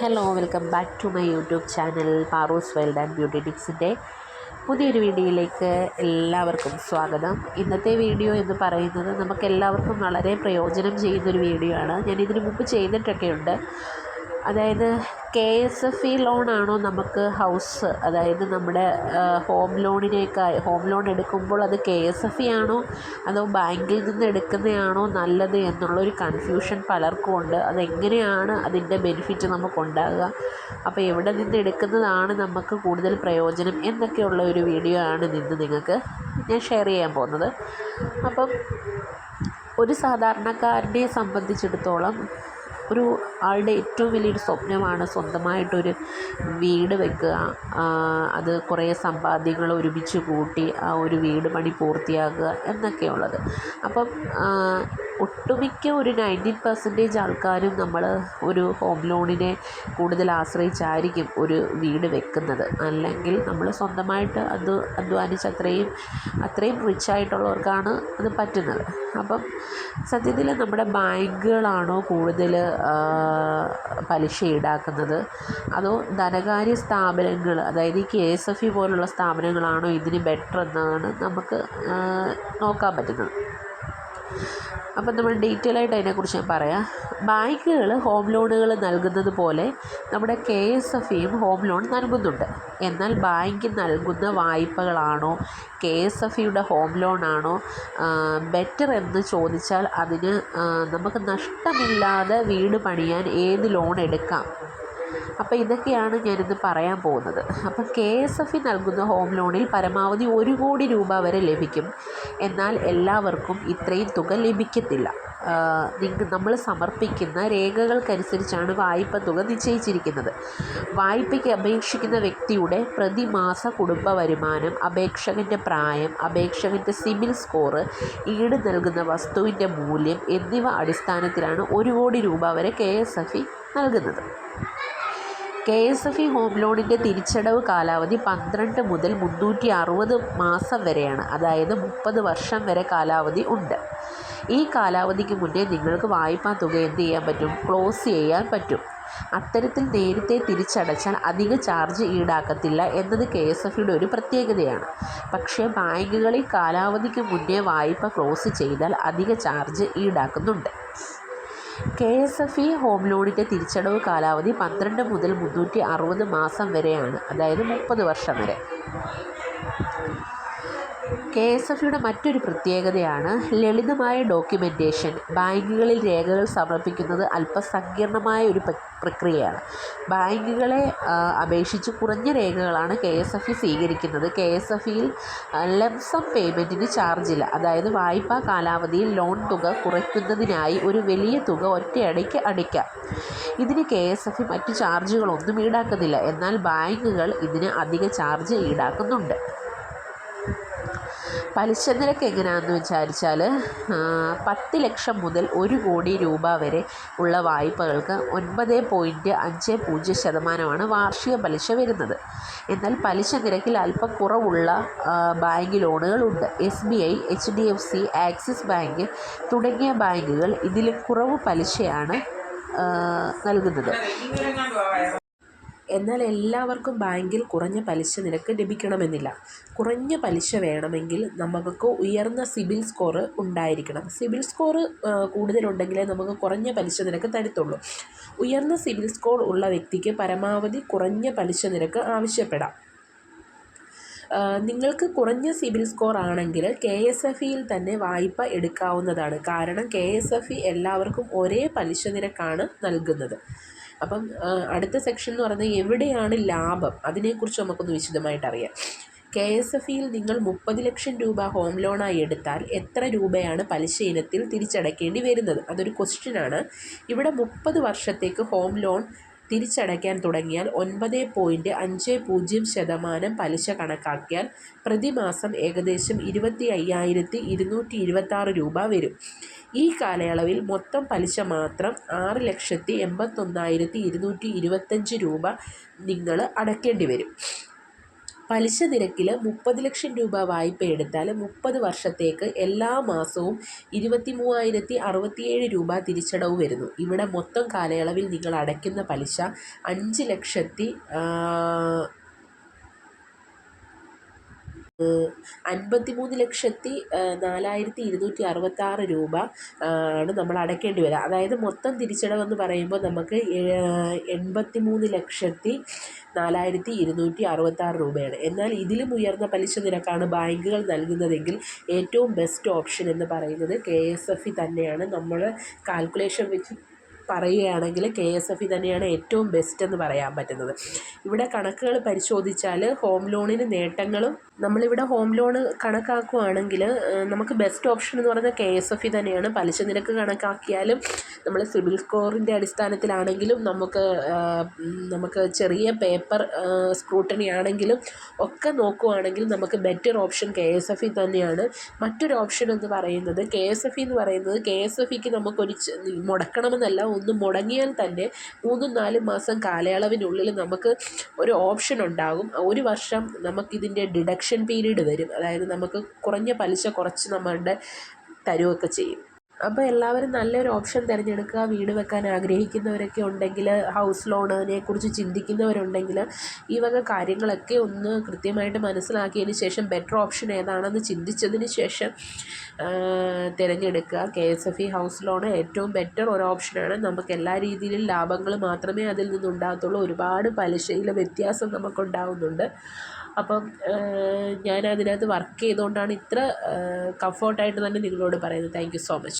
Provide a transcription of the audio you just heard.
Hello welcome back to my YouTube channel Paru's wild and beauty ടിപ്സിന്റെ പുതിയൊരു വീഡിയോയിലേക്ക് എല്ലാവർക്കും സ്വാഗതം. ഇന്നത്തെ വീഡിയോ എന്ന് പറയുന്നത് നമുക്ക് എല്ലാവർക്കും വളരെ പ്രയോജനം ചെയ്യുന്നൊരു വീഡിയോ ആണ് ഞാൻ ഇതിനു മുമ്പ് ചെയ്തിട്ടൊക്കെ ഉണ്ട് അതായത് കെ എസ് എഫ് ഇ ലോണാണോ നമുക്ക് ഹൗസ് അതായത് നമ്മുടെ ഹോം ലോണിനേക്കാൾ ഹോം ലോൺ എടുക്കുമ്പോൾ അത് കെ എസ് എഫ് ഇ ആണോ? അതോ ബാങ്കിൽ നിന്ന് എടുക്കുന്നതാണോ നല്ലത് എന്നുള്ളൊരു കൺഫ്യൂഷൻ പലർക്കും ഉണ്ട്. അതെങ്ങനെയാണ് അതിന്റെ ബെനിഫിറ്റ് നമുക്ക് ഉണ്ടാകുക അപ്പോൾ എവിടെ നിന്ന് എടുക്കുന്നതാണ് നമുക്ക് കൂടുതൽ പ്രയോജനം? എന്നൊക്കെയുള്ള ഒരു വീഡിയോ ആണ് ഇന്ന് നിങ്ങൾക്ക് ഞാൻ ഷെയർ ചെയ്യാൻ പോകുന്നത്. അപ്പം ഒരു സാധാരണക്കാരനെ സംബന്ധിച്ചിടത്തോളം ഒരു ആളുടെ ഏറ്റവും വലിയൊരു സ്വപ്നമാണ് സ്വന്തമായിട്ടൊരു വീട് വെക്കുക. അത് കുറേ സമ്പാദ്യങ്ങൾ ഒരുമിച്ച് കൂട്ടി ആ ഒരു വീട് പണി പൂർത്തിയാക്കുക എന്നൊക്കെയുള്ളത്. അപ്പം ഒട്ടുമിക്ക ഒരു നയന്റീൻ പെർസെന്റേജ് ആൾക്കാരും നമ്മൾ ഒരു ഹോം ലോണിനെ കൂടുതൽ ആശ്രയിച്ചായിരിക്കും ഒരു വീട് വെക്കുന്നത്. അല്ലെങ്കിൽ നമ്മൾ സ്വന്തമായിട്ട് അത് അധ്വാനിച്ച് അത്രയും അത്രയും റിച്ച് ആയിട്ടുള്ളവർക്കാണ് അത് പറ്റുന്നത്. അപ്പം സത്യത്തിൽ നമ്മുടെ ബാങ്കുകളാണോ കൂടുതൽ പലിശ ഈടാക്കുന്നത്? അതോ ധനകാര്യ സ്ഥാപനങ്ങൾ അതായത് ഈ കെ എസ് എഫ് ഇ പോലുള്ള സ്ഥാപനങ്ങളാണോ ഇതിന് ബെറ്റർ എന്നാണ് നമുക്ക് നോക്കാൻ പറ്റുന്നത്? അപ്പം നമ്മൾ ഡീറ്റെയിൽ ആയിട്ട് അതിനെക്കുറിച്ച് ഞാൻ പറയാം. ബാങ്കുകൾ ഹോം ലോണുകൾ നൽകുന്നത് പോലെ നമ്മുടെ കെ എസ് എഫ് ഇയും ഹോം ലോൺ നൽകുന്നുണ്ട്. എന്നാൽ ബാങ്ക് നൽകുന്ന വായ്പകളാണോ കെ എസ് എഫ് ഇയുടെ ഹോം ലോണാണോ ബെറ്റർ എന്ന് ചോദിച്ചാൽ അതിന് നമുക്ക് നഷ്ടമില്ലാതെ വീട് പണിയാൻ ഏത് ലോൺ എടുക്കാം? അപ്പോൾ ഇതൊക്കെയാണ് ഞാനിന്ന് പറയാൻ പോകുന്നത്. അപ്പം കെ എസ് എഫ് ഇ നൽകുന്ന ഹോം ലോണിൽ പരമാവധി ഒരു കോടി രൂപ വരെ ലഭിക്കും. എന്നാൽ എല്ലാവർക്കും ഇത്രയും തുക ലഭിക്കത്തില്ല. നമ്മൾ സമർപ്പിക്കുന്ന രേഖകൾക്കനുസരിച്ചാണ് വായ്പ തുക നിശ്ചയിച്ചിരിക്കുന്നത്. വായ്പയ്ക്ക് അപേക്ഷിക്കുന്ന വ്യക്തിയുടെ പ്രതിമാസ കുടുംബ വരുമാനം അപേക്ഷകന്റെ പ്രായം അപേക്ഷകന്റെ സിബിൽ സ്കോറ് ഈട് നൽകുന്ന വസ്തുവിന്റെ മൂല്യം എന്നിവ അടിസ്ഥാനത്തിലാണ് ഒരു കോടി രൂപ വരെ കെ എസ് എഫ് ഇ നൽകുന്നത്. K S F E home ലോണിന്റെ തിരിച്ചടവ് കാലാവധി പന്ത്രണ്ട് മുതൽ മുന്നൂറ്റി അറുപത് മാസം വരെയാണ്. അതായത് മുപ്പത് വർഷം വരെ കാലാവധി ഉണ്ട്. ഈ കാലാവധിക്ക് മുന്നേ നിങ്ങൾക്ക് വായ്പാ തുക എന്ത് ചെയ്യാൻ പറ്റും? ക്ലോസ് ചെയ്യാൻ പറ്റും. അത്തരത്തിൽ നേരത്തെ തിരിച്ചടച്ചാൽ അധിക ചാർജ് ഈടാക്കത്തില്ല എന്നത് കെ എസ് എഫ് ഇയുടെ ഒരു പ്രത്യേകതയാണ്. പക്ഷേ ബാങ്കുകളിൽ കാലാവധിക്ക് മുന്നേ വായ്പ ക്ലോസ് ചെയ്താൽ അധിക charge ഈടാക്കുന്നുണ്ട്. K S F E home ലോണിന്റെ തിരിച്ചടവ് കാലാവധി പന്ത്രണ്ട് മുതൽ മുന്നൂറ്റി അറുപത് മാസം വരെയാണ് അതായത് മുപ്പത് വർഷം വരെ. കെ എസ് എഫ് ഇയുടെ മറ്റൊരു പ്രത്യേകതയാണ് ലളിതമായ ഡോക്യുമെന്റേഷൻ ബാങ്കുകളിൽ രേഖകൾ സമർപ്പിക്കുന്നത് അല്പം സങ്കീർണമായ ഒരു പ്രക്രിയയാണ്. ബാങ്കുകളെ അപേക്ഷിച്ച് കുറഞ്ഞ രേഖകളാണ് കെ എസ് എഫ് ഇ സ്വീകരിക്കുന്നത്. കെ എസ് എഫ് ഇയിൽ ലംസം പേയ്മെന്റിന് ചാർജില്ല. അതായത് വായ്പാ കാലാവധിയിൽ ലോൺ തുക കുറയ്ക്കുന്നതിനായി ഒരു വലിയ തുക ഒറ്റയടയ്ക്ക് അടയ്ക്കാം. ഇതിന് കെ എസ് എഫ് ഇ മറ്റ് ചാർജുകളൊന്നും ഈടാക്കുന്നില്ല. എന്നാൽ ബാങ്കുകൾ ഇതിന് അധിക ചാർജ് ഈടാക്കുന്നുണ്ട്. പലിശ നിരക്ക് എങ്ങനെയാണെന്ന് വിചാരിച്ചാൽ പത്ത് ലക്ഷം മുതൽ ഒരു കോടി രൂപ വരെ ഉള്ള വായ്പകൾക്ക് ഒൻപത് പോയിന്റ് അഞ്ച് പൂജ്യം ശതമാനമാണ് വാർഷിക പലിശ വരുന്നത്. എന്നാൽ പലിശ നിരക്കിൽ അല്പം കുറവുള്ള bank ലോണുകളുണ്ട്. S B I H D F C axis bank തുടങ്ങിയ ബാങ്കുകൾ ഇതിലും കുറവ് പലിശയാണ് നൽകുന്നത്. എന്നാൽ എല്ലാവർക്കും ബാങ്കിൽ കുറഞ്ഞ പലിശ നിരക്ക് ലഭിക്കണമെന്നില്ല. കുറഞ്ഞ പലിശ വേണമെങ്കിൽ നമുക്ക് ഉയർന്ന സിബിൽ സ്കോർ ഉണ്ടായിരിക്കണം. സിബിൽ സ്കോർ കൂടുതലുണ്ടെങ്കിലേ നമുക്ക് കുറഞ്ഞ പലിശ നിരക്ക് തരത്തുള്ളൂ. ഉയർന്ന സിബിൽ സ്കോർ ഉള്ള വ്യക്തിക്ക് പരമാവധി കുറഞ്ഞ പലിശ നിരക്ക് ആവശ്യപ്പെടാം. നിങ്ങൾക്ക് കുറഞ്ഞ സിബിൽ സ്കോർ ആണെങ്കിൽ കെ എസ് എഫ് ഇയിൽ തന്നെ വായ്പ എടുക്കാവുന്നതാണ്. കാരണം കെ എസ് എഫ് ഇ എല്ലാവർക്കും ഒരേ പലിശ നിരക്കാണ് നൽകുന്നത്. അപ്പം അടുത്ത സെക്ഷൻ എന്ന് പറയുന്നത് എവിടെയാണ് ലാഭം? അതിനെക്കുറിച്ച് നമുക്കൊന്ന് വിശദമായിട്ട് അറിയാം. കെ എസ് എഫ് ഇയിൽ നിങ്ങൾ മുപ്പത് ലക്ഷം രൂപ ഹോം ലോണായി എടുത്താൽ എത്ര രൂപയാണ് പലിശ ഇനത്തിൽ തിരിച്ചടയ്ക്കേണ്ടി വരുന്നത്? അതൊരു ക്വസ്റ്റ്യനാണ് ഇവിടെ മുപ്പത് വർഷത്തേക്ക് ഹോം ലോൺ തിരിച്ചടയ്ക്കാൻ തുടങ്ങിയാൽ ഒൻപത് പോയിന്റ് അഞ്ച് പൂജ്യം ശതമാനം പലിശ കണക്കാക്കിയാൽ പ്രതിമാസം ഏകദേശം ഇരുപത്തി അയ്യായിരത്തി ഇരുന്നൂറ്റി ഇരുപത്താറ് രൂപ വരും. ഈ കാലയളവിൽ മൊത്തം പലിശ മാത്രം ആറ് ലക്ഷത്തി എൺപത്തൊന്നായിരത്തി ഇരുന്നൂറ്റി ഇരുപത്തഞ്ച് രൂപ നിങ്ങൾ അടയ്ക്കേണ്ടി വരും. പലിശ നിരക്കിൽ മുപ്പത് ലക്ഷം രൂപ വായ്പ എടുത്താൽ മുപ്പത് വർഷത്തേക്ക് എല്ലാ മാസവും ഇരുപത്തി മൂവായിരത്തി അറുപത്തിയേഴ് രൂപ തിരിച്ചടവ് വരുന്നു. ഇവിടെ മൊത്തം കാലയളവിൽ നിങ്ങൾ അടയ്ക്കുന്ന പലിശ അഞ്ച് ലക്ഷത്തി അൻപത്തി മൂന്ന് ലക്ഷത്തി നാലായിരത്തി ഇരുന്നൂറ്റി അറുപത്താറ് രൂപ ആണ് നമ്മൾ അടയ്ക്കേണ്ടി വരിക. അതായത് മൊത്തം തിരിച്ചടവെന്ന് പറയുമ്പോൾ നമുക്ക് എൺപത്തി മൂന്ന് ലക്ഷത്തി നാലായിരത്തി ഇരുന്നൂറ്റി അറുപത്താറ് രൂപയാണ്. എന്നാൽ ഇതിലും ഉയർന്ന പലിശ നിരക്കാണ് ബാങ്കുകൾ നൽകുന്നതെങ്കിൽ ഏറ്റവും ബെസ്റ്റ് ഓപ്ഷൻ എന്ന് പറയുന്നത് കെ എസ് എഫ് ഇ തന്നെയാണ്. നമ്മൾ കാൽക്കുലേഷൻ വെച്ച് പറയുകയാണെങ്കിൽ കെ എസ് എഫ് ഇ തന്നെയാണ് ഏറ്റവും ബെസ്റ്റ് എന്ന് പറയാൻ പറ്റുന്നത്. ഇവിടെ കണക്കുകൾ പരിശോധിച്ചാൽ ഹോം ലോണിന് നേട്ടങ്ങളും നമ്മളിവിടെ ഹോം ലോൺ കണക്കാക്കുകയാണെങ്കിൽ നമുക്ക് ബെസ്റ്റ് ഓപ്ഷൻ എന്ന് പറയുന്നത് കെ എസ് എഫ് ഇ തന്നെയാണ്. പലിശ നിരക്ക് കണക്കാക്കിയാലും നമ്മൾ സിബിൽ സ്കോറിന്റെ അടിസ്ഥാനത്തിലാണെങ്കിലും നമുക്ക് നമുക്ക് ചെറിയ പേപ്പർ സ്ക്രൂട്ടണി ആണെങ്കിലും ഒക്കെ നോക്കുകയാണെങ്കിൽ നമുക്ക് better option K S F E തന്നെയാണ്. മറ്റൊരു ഓപ്ഷൻ എന്ന് പറയുന്നത് കെ എസ് എഫ് ഇ എന്ന് പറയുന്നത് കെ എസ് എഫ് ഇക്ക് നമുക്കൊരു മുടക്കണമെന്നല്ല ഒന്ന് മുടങ്ങിയാൽ തന്നെ മൂന്നും നാലും മാസം കാലയളവിനുള്ളിൽ നമുക്ക് ഒരു ഓപ്ഷൻ ഉണ്ടാകും. ഒരു വർഷം നമുക്കിതിന്റെ ഡിഡക്ഷൻ പീരീഡ് വരും. അതായത് നമുക്ക് കുറഞ്ഞ പലിശ കുറച്ച് നമ്മളുടെ തരുകയൊക്കെ ചെയ്യും. അപ്പോൾ എല്ലാവരും നല്ലൊരു ഓപ്ഷൻ തിരഞ്ഞെടുക്കുക വീട് വെക്കാൻ ആഗ്രഹിക്കുന്നവരൊക്കെ ഉണ്ടെങ്കിൽ ഹൗസ് ലോണിനെ കുറിച്ച് ചിന്തിക്കുന്നവരുണ്ടെങ്കിൽ ഈ വക കാര്യങ്ങളൊക്കെ ഒന്ന് കൃത്യമായിട്ട് മനസ്സിലാക്കിയതിന് ശേഷം ബെറ്റർ ഓപ്ഷൻ ഏതാണെന്ന് ചിന്തിച്ചതിന് ശേഷം തിരഞ്ഞെടുക്കുക. K S F E house loan ഏറ്റവും ബെറ്റർ ഒരു ഓപ്ഷനാണ് നമുക്ക് എല്ലാ രീതിയിലും ലാഭങ്ങൾ മാത്രമേ അതിൽ നിന്നുണ്ടാകത്തുള്ളൂ. ഒരുപാട് പലിശയിൽ വ്യത്യാസം നമുക്കുണ്ടാകുന്നുണ്ട് അപ്പം ഞാൻ അതിനകത്ത് വർക്ക് ചെയ്തുകൊണ്ടാണ് ഇത്ര കംഫോർട്ടായിട്ട് തന്നെ നിങ്ങളോട് പറയുന്നത്. Thank so much